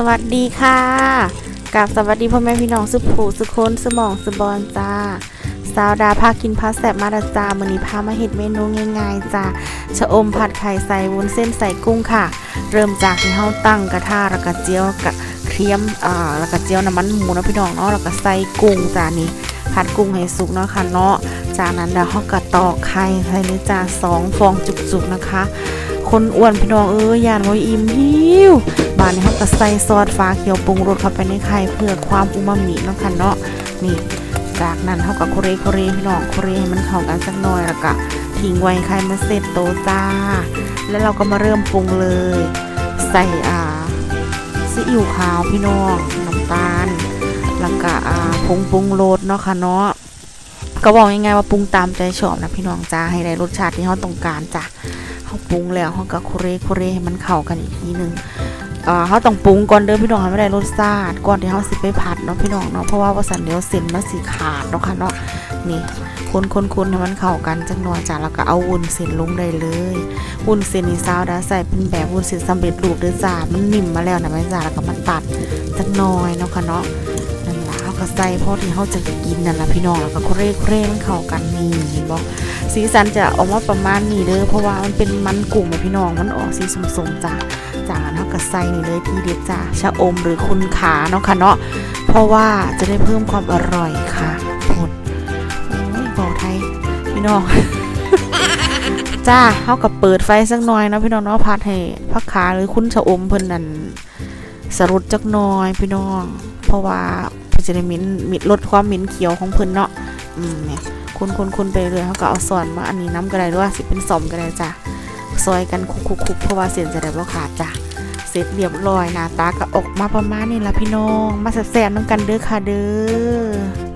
สวัสดีค่ะกับสวัสดีพ่อแม่พี่น้องสุผูสุคนสมองสบอนจ้าสาวดาพากินพาแสบมาดาจามื้อนี้พามาเฮ็ดเมนูง่ายๆจ้าชะอมผัดไข่ใส่วุ้นเส้นใส่กุ้งค่ะ เริ่มจากที่เฮาตั้งกระทะแล้วก็เจียวกะเคียมอ่าแล้วก็เจียวน้ำมันหมูนะพี่น้องเนาะแล้วก็ใส่กุ้งจ้านี่ผัดกุ้งให้สุกเนาะค่ะเนาะจากนั้นเดี๋ยวเฮาก็ตอกไข่ใส่เลยจ้าสองฟองจุกๆนะคะ คนอ้วนพี่น้องเอ้ยยานว่อิ่มหิวบานนี้เขาก็ใส่ซอสฟ้าเขียวปรุงรสเข้าไปในไข่เพื่อความอูมามิเนาะค่ะเนาะนี่จากนั้นเขาก็โคเรโคเรพี่น้องโคเรให้มันเข้ากันสักหน่อยแล้วก็ทิ้งไว้ไข่มันเสร็จโตจ้า แล้วเราก็มาเริ่มปรุงเลย ใส่อ่าซีอิ๊วขาวพี่น้องน้ำตาลแล้วก็อ่าผงปรุงรสเนาะค่ะเนาะก็บอกง่ายๆว่าปรุงตามใจชอบนะพี่น้องจ้าให้ได้รสชาติที่เขาต้องการจ้ะ เขาปรุงแล้วเขาก็โคเรโคเรให้มันเข้ากันอีกทีหนึงเอ่อเขาต้องปรุงก่อนเด้อพี่น้องให้ไม่ได้รสชาติก่อนที่เขาสิไปผัดเนาะพี่น้องเนาะเพราะว่าว่าสันเดียวเส้นมันสีขาดเนาะค่ะเนาะนี่คนคนคนให้มันเข้ากันจังหน่อยจ้ะแล้วก็เอาวุ้นเส้นลงได้เลยวุ้นเส้นนี่ซาวดาใส่เป็นแบบวุ้นเส้นสำเร็จรูปเด้อจ้ามันนิ่มมาแล้วนะแม่จ้าแล้วก็มันตัดจังหน่อยเนาะค่ะเนาะ ใส่พอที่เขาจะกินนั่นแหละพี่น้องแล้วก็โคเรโคเรมันเข้ากันนี่เห็นบ่สีสันจะออกมาประมาณนี้เด้อเพราะว่ามันเป็นมันกุ้งแม่พี่น้องมันออกสีสมๆจ้ะจากนั้นเขาก็ใส่นี่เลยทีเด็ดจ้าชะอมหรือคุณขาเนาะค่ะเนาะเพราะว่าจะได้เพิ่มความอร่อยค่ะผลโอ้ยบอกไทยพี่น้องจ้าเขาก็เปิดไฟสักหน่อยนะพี่น้องเนาะพัดให้พักขาหรือคุณชะอมเพิ่นนั่นสรุดจักหน่อยพี่น้อง เพราะว่า ก็จะได้มิ้นมิดลดความมิ้นเขียวของเพิ่นเนาะอืมเนี่ยคุณคุณคุณไปเลยเขาก็เอาส่วนมาอันนี้น้ำก็ได้ด้วยสิเป็นสมก็ได้จ้ะซอยกันคุกคุกเพราะว่าเส้นจะได้บ่ขาดจ้ะเสร็จเรียบร้อยหน้าตาก็ออกมาประมาณนี้ละพี่น้อง มาแซ่บๆน้ำกันเด้อค่ะเด้อ